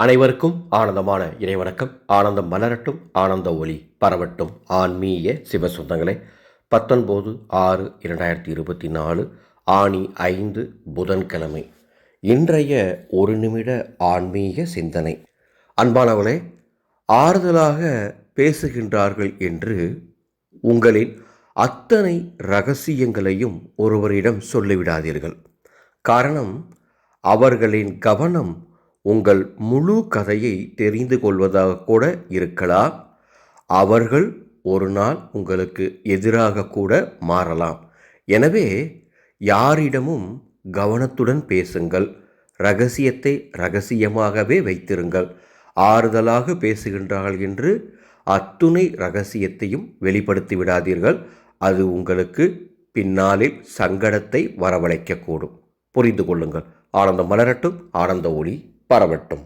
அனைவருக்கும் ஆனந்தமான இறைவணக்கம். ஆனந்தம் மலரட்டும் ஆனந்த ஒளி பரவட்டும். ஆன்மீக சிவசுந்தங்களே பத்தொன்பது ஆறு இரண்டாயிரத்தி இருபத்தி நாலு ஆணி ஐந்து புதன்கிழமை. இன்றைய ஒரு நிமிட ஆன்மீக சிந்தனை. அன்பானவளே ஆறுதலாக பேசுகின்றார்கள் என்று உங்களின் அத்தனை ரகசியங்களையும் ஒருவரிடம் சொல்லிவிடாதீர்கள். காரணம் அவர்களின் கவனம் உங்கள் முழு கதையை தெரிந்து கொள்வதாக கூட இருக்கலாம். அவர்கள் ஒரு நாள் உங்களுக்கு எதிராக கூட மாறலாம். எனவே யாரிடமும் கவனத்துடன் பேசுங்கள். ரகசியத்தை ரகசியமாகவே வைத்திருங்கள். ஆறுதலாக பேசுகின்றார்கள் என்று அத்துணை ரகசியத்தையும் வெளிப்படுத்தி விடாதீர்கள். அது உங்களுக்கு பின்னாளில் சங்கடத்தை வரவழைக்கக்கூடும். புரிந்து கொள்ளுங்கள். ஆனந்தம் மலரட்டும். ஆனந்த ஒளி. பரவட்டும்.